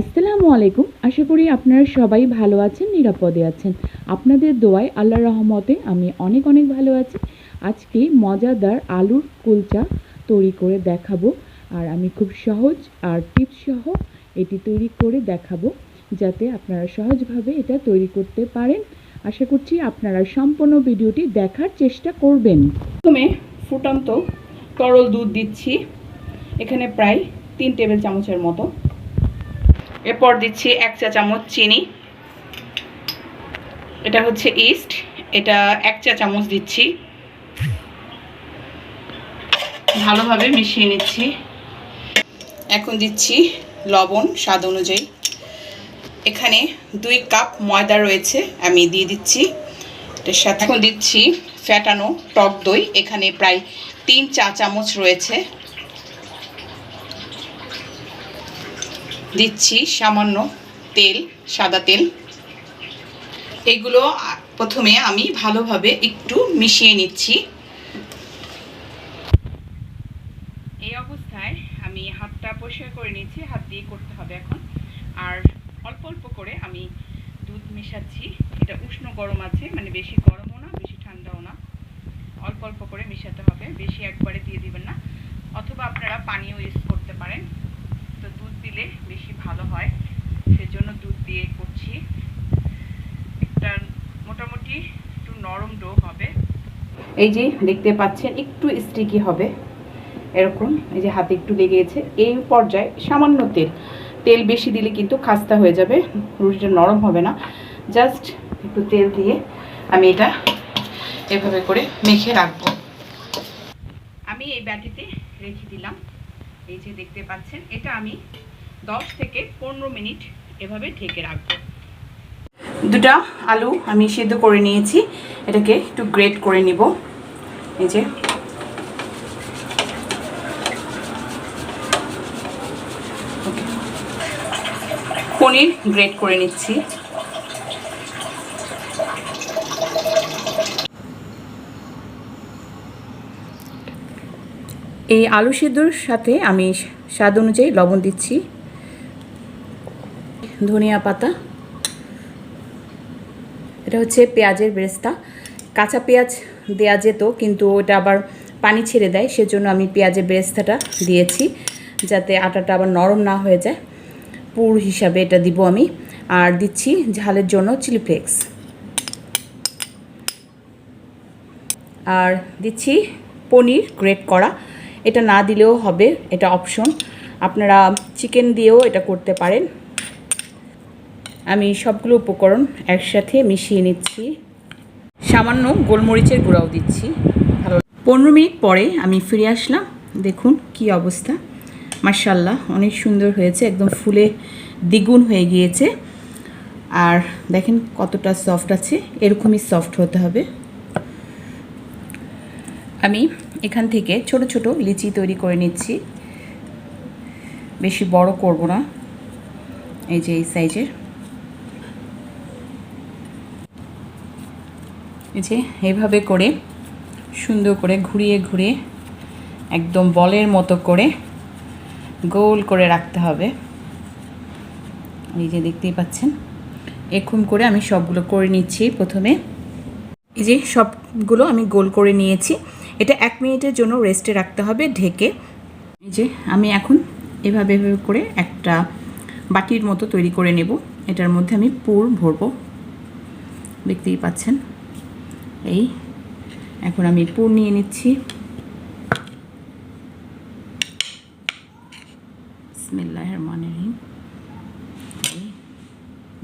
আসসালামু আলাইকুম। আশা করি আপনারা সবাই ভালো আছেন, নিরাপদে আছেন। আপনাদের দোয়ায় আল্লাহ রহমতে আমি অনেক অনেক ভালো আছি। আজকে মজাদার আলুর কুলচা তৈরি করে দেখাবো। আর আমি খুব সহজ আর টিপস সহ এটি তৈরি করে দেখাবো, যাতে আপনারা সহজভাবে এটা তৈরি করতে পারেন। আশা করছি আপনারা সম্পূর্ণ ভিডিওটি দেখার চেষ্টা করবেন। প্রথমে ফুটন্ত তরল দুধ দিচ্ছি, এখানে প্রায় তিন টেবিল চামচের মতো। এরপর দিচ্ছি এক চা চামচ চিনি। এটা হচ্ছে ইস্ট, এটা এক চা চামচ দিচ্ছি। ভালোভাবে মিশিয়ে নিচ্ছি। এখন দিচ্ছি লবণ স্বাদ অনুযায়ী। এখানে দুই কাপ ময়দা রয়েছে, আমি দিয়ে দিচ্ছি। এটার সাথে এখন দিচ্ছি ফ্যাটানো টক দই। এখানে প্রায় তিন চা চামচ রয়েছে। দিচ্ছি সামান্য তেল, সাদা তেল। এগুলো প্রথমে আমি ভালোভাবে একটু মিশিয়ে নিচ্ছি। এই অবস্থায় আমি হাতটা পরিষ্কার করে নিচ্ছি হাত দিয়ে করতে হবে এখন। আর অল্প অল্প করে আমি দুধ মেশাচ্ছি। এটা উষ্ণ গরম আছে মানে বেশি গরমও না, বেশি ঠান্ডাও না। অল্প অল্প করে মেশাতে হবে, বেশি একবারে দিয়ে দিবেন না। অথবা আপনারা পানিও ইউজ করতে পারেন। তো দুধ দিলে ভালো হয়। সেজন্য দুধ দিয়ে করছি। একটা মোটামুটি একটু নরম ডো হবে। এই যে দেখতে পাচ্ছেন, একটু স্টিকি হবে। এরকম, এই যে হাতে একটু লেগে গেছে এই পর্যায়ে সামান্য তেল। তেল বেশি দিলে কিন্তু খাস্তা হয়ে যাবে, রুটিটা নরম হবে না। জাস্ট একটু তেল দিয়ে আমি এটা এভাবে করে মেখে রাখব। আমি এই ব্যাটিতে রেখে দিলাম। এই যে দেখতে পাচ্ছেন, এটা আমি 10 থেকে পনেরো মিনিট এভাবে ঢেকে রাখব। দুটা আলু আমি সেদ্ধ করে নিয়েছি। এটাকে একটু গ্রেট করে নিব। এই যে। পনির গ্রেট করে নিচ্ছি। এই আলু সিদ্ধর সাথে আমি স্বাদ অনুযায়ী লবণ দিচ্ছি। ধনিয়া পাতা। এটা হচ্ছে পেঁয়াজের বেরেস্তা। কাঁচা পেঁয়াজ দেওয়া যেত, কিন্তু ওটা আবার পানি ছেড়ে দেয়, সেজন্য আমি পেঁয়াজের বেরেস্তাটা দিয়েছি, যাতে আটাটা আবার নরম না হয়ে যায়। পুর হিসাবে এটা দিব আমি, আর দিচ্ছি ঝালের জন্য চিলি ফ্লেক্স। আর দিচ্ছি পনির গ্রেট করা। এটা না দিলেও হবে, এটা অপশন। আপনারা চিকেন দিয়েও এটা করতে পারেন। আমি সবগুলো উপকরণ একসাথে মিশিয়ে নিচ্ছি। সামান্য গোলমরিচের গুঁড়াও দিচ্ছি। ভালো পনেরো মিনিট পরে আমি ফিরে আসলাম। দেখুন কি অবস্থা। মার্শাল্লাহ অনেক সুন্দর হয়েছে। একদম ফুলে দ্বিগুণ হয়ে গিয়েছে। আর দেখেন কতটা সফট আছে। এরকমই সফট হতে হবে। আমি এখান থেকে ছোট ছোট লিচি তৈরি করে নিচ্ছি। বেশি বড় করব না। এই যে এই সাইজের। এই যে, এইভাবে করে সুন্দর করে ঘুরিয়ে ঘুরিয়ে একদম বলের মতো করে গোল করে রাখতে হবে। এই যে দেখতেই পাচ্ছেন, এরকম করে আমি সবগুলো করে নিচ্ছি প্রথমে। এই যে সবগুলো আমি গোল করে নিয়েছি, এটা এক মিনিটের জন্য রেস্টে রাখতে হবে ঢেকে। এই যে আমি এখন এভাবে এভাবে করে একটা বাটির মতো তৈরি করে নেব, এটার মধ্যে আমি পুর ভরবো। দেখতেই পাচ্ছেন। এই, এখন আমি পুর নিয়ে নিচ্ছি।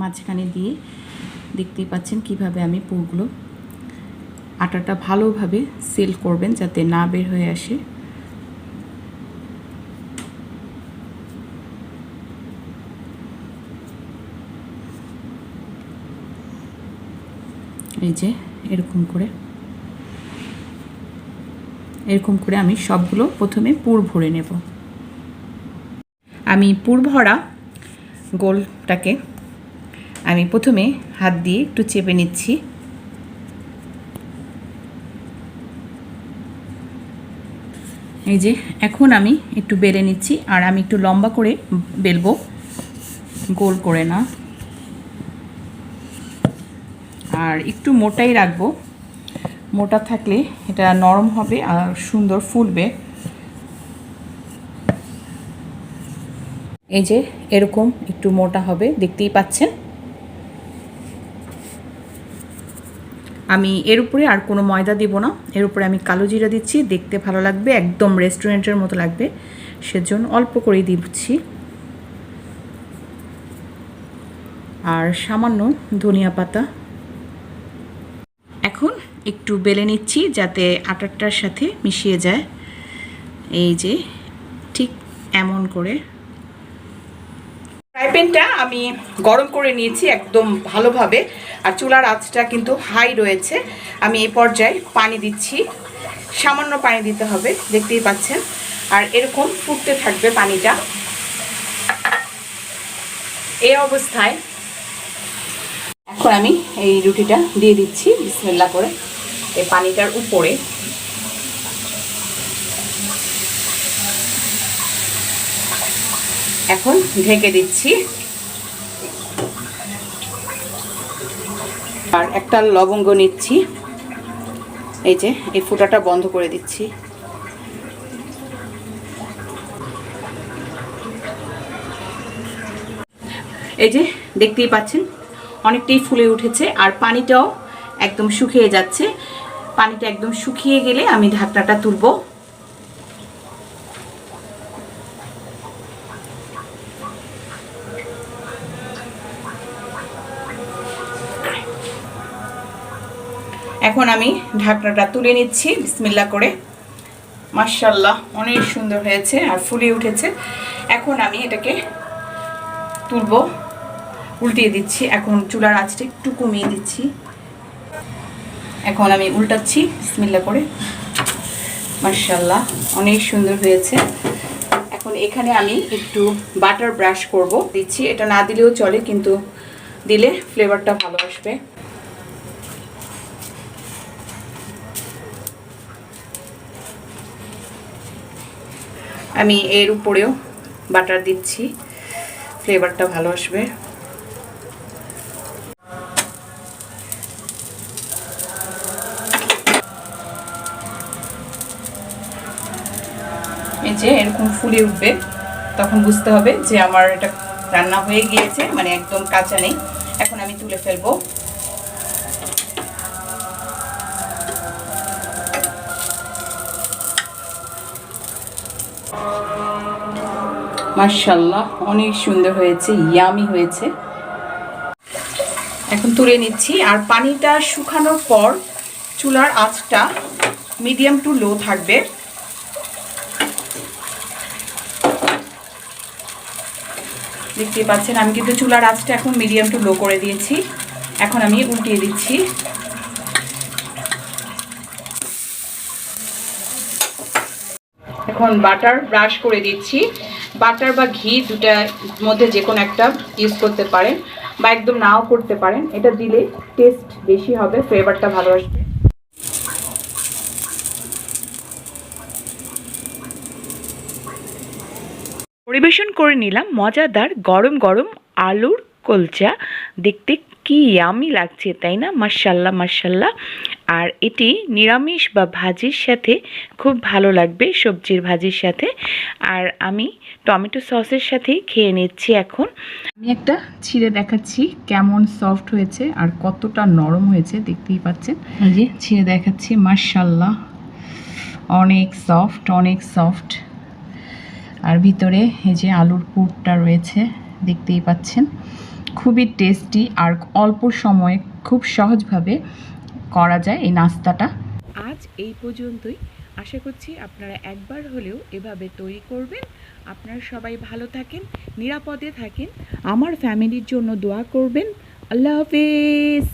মাঝখানে দিয়ে দেখতেই পাচ্ছেন কীভাবে আমি পুরগুলো আটাটা ভালোভাবে সেল করবেন যাতে না বের হয়ে আসে। এই যে এরকম করে। এরকম করে আমি সবগুলো প্রথমে পুর ভরে নেব। আমি পুর ভরা গোলটাকে আমি প্রথমে হাত দিয়ে একটু চেপে নিচ্ছি। এই যে, এখন আমি একটু বেড়ে নিচ্ছি আর আমি একটু লম্বা করে বেলবো। গোল করে না। আর একটু মোটাই রাখব। মোটা থাকলে এটা নরম হবে আর সুন্দর ফুলবে। এই যে এরকম একটু মোটা হবে, দেখতেই পাচ্ছেন? আমি এর উপরে আর কোনো ময়দা দিব না। এর উপরে আমি কালো জিরা দিচ্ছি, দেখতে ভালো লাগবে, একদম রেস্টুরেন্টের মতো লাগবে। সেজন্য অল্প করেই দিচ্ছি। আর সামান্য ধনিয়া পাতা এখন একটু বেলে নিচ্ছি যাতে আটারটার সাথে মিশিয়ে যায়। এই যে, ঠিক এমন করে। ফ্রাই প্যানটা আমি গরম করে নিয়েছি একদম ভালোভাবে। আর চুলার আঁচটা কিন্তু হাই রয়েছে। আমি এই পর্যায়ে পানি দিচ্ছি। সামান্য পানি দিতে হবে, দেখতেই পাচ্ছেন। আর এরকম ফুটতে থাকবে পানিটা। এই অবস্থায় এখন আমি এই রুটিটা দিয়ে দিচ্ছি বিসমিল্লা করে। এই পানিটার উপরে। এখন ঢেকে দিচ্ছি। আর একটা লবঙ্গ নিচ্ছি। এই যে, এই ফুটাটা বন্ধ করে দিচ্ছি। এই যে, দেখতেই পাচ্ছেন? অনেকটাই ফুলে উঠেছে আর পানিটাও একদম শুকিয়ে যাচ্ছে। পানিটা একদম শুকিয়ে গেলে আমি ঢাকনাটা তুলবো। এখন আমি ঢাকনাটা তুলে নিচ্ছি বিসমিল্লা করে। মার্শাল্লাহ অনেক সুন্দর হয়েছে আর ফুলে উঠেছে। এখন আমি এটাকে তুলবো। উল্টিয়ে দিচ্ছি। এখন চুলার আঁচটা একটু কমিয়ে দিচ্ছি। এখন আমি উল্টাচ্ছি, বিসমিল্লা করে। মার্শাল্লাহ অনেক সুন্দর হয়েছে। এখন এখানে আমি একটু বাটার ব্রাশ করব। দিচ্ছি, এটা না দিলেও চলে, কিন্তু দিলে ফ্লেভারটা ভালো আসবে। আমি এর উপরেও বাটার দিচ্ছি ফ্লেভারটা ভালো আসবে। যে এরকম ফুলে উঠবে। তখন বুঝতে হবে যে আমার এটা রান্না হয়ে গিয়েছে মানে একদম কাঁচা নেই। এখন আমি তুলে ফেলব। মার্শাল্লাহ অনেক সুন্দর হয়েছে, ইয়ামি হয়েছে। এখন তুলে নিচ্ছি, আর পানিটা শুকানোর পর চুলার আঁচটা মিডিয়াম টু লো থাকবে। দেখতেই পাচ্ছেন, আমি কিন্তু চুলার আঁচটা এখন মিডিয়াম টু লো করে দিয়েছি। এখন আমি উল্টিয়ে দিচ্ছি। এখন বাটার ব্রাশ করে দিচ্ছি। বাটার বা ঘি দুটার মধ্যে যে কোনো একটা ইউজ করতে পারেন বা একদম নাও করতে পারেন। এটা দিলে টেস্ট বেশি হবে ফ্লেভারটা ভালো আসবে। পরিবেশন করে নিলাম মজাদার গরম গরম আলুর কলচা। দেখতে কি ইয়ামি লাগছে, তাই না? মার্শাল্লাহ মার্শাল্লাহ আর এটি নিরামিষ বা ভাজির সাথে খুব ভালো লাগবে, সবজির ভাজির সাথে। আর আমি টমেটো সসের সাথেই খেয়ে নিচ্ছি এখন। আমি একটা ছিঁড়ে দেখাচ্ছি কেমন সফট হয়েছে আর কতটা নরম হয়েছে, দেখতেই পাচ্ছেন। যে ছিঁড়ে দেখাচ্ছি মার্শাল্লাহ অনেক সফট অনেক সফট আর ভিতরে এই যে আলুর পুরটা রয়েছে, দেখতেই পাচ্ছেন। খুবই টেস্টি আর অল্প সময়ে খুব সহজভাবে করা যায় এই নাস্তাটা। আজ এই পর্যন্তই। আশা করছি আপনারা একবার হলেও এভাবে তৈরি করবেন। আপনারা সবাই ভালো থাকেন, নিরাপদে থাকেন। আমার ফ্যামিলির জন্য দোয়া করবেন। আল্লাহ হাফেজ।